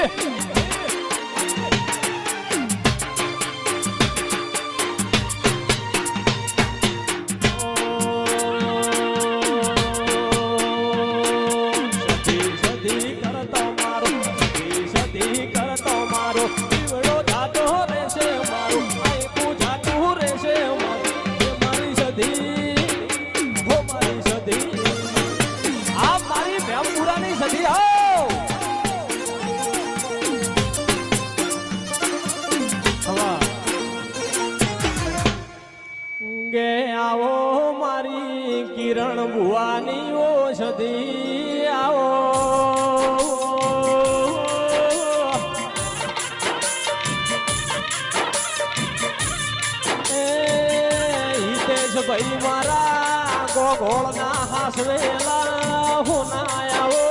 સધી કિરણ ભુવાની ઓષધી આવો. ભાઈ મારા ગોગોળના હાસવેલા હોના આવો.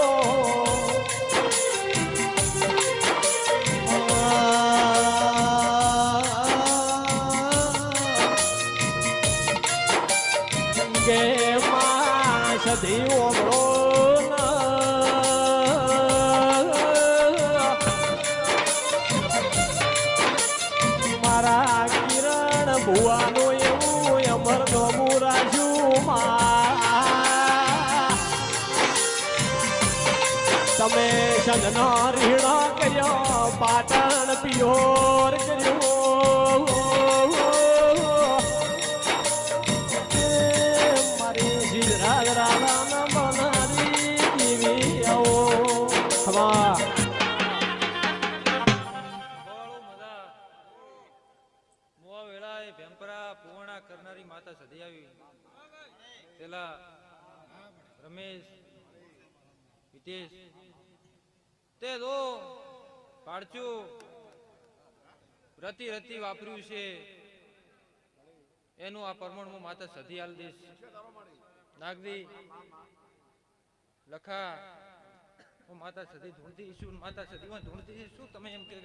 કે ઓમળો મારા કિરણ ભુવાનો એવું અમર નોમું રાજ્યું તમે સજનો રીણો કર્યો, પાટણ પિયોર કર્યો. પૂર્ણા કરનારી માતા સધી આવી. પેલા રમેશ, હિતેશ તે દો પાડચું રતી રતી વાપર્યું છે. એનું આ પરમાણું માતા સધી હાલ દઈશ. નાગદી, લખા, હું માતા સધી ધૂણતી છું માતા સધી ધૂણતી છું શું તમે એમ કે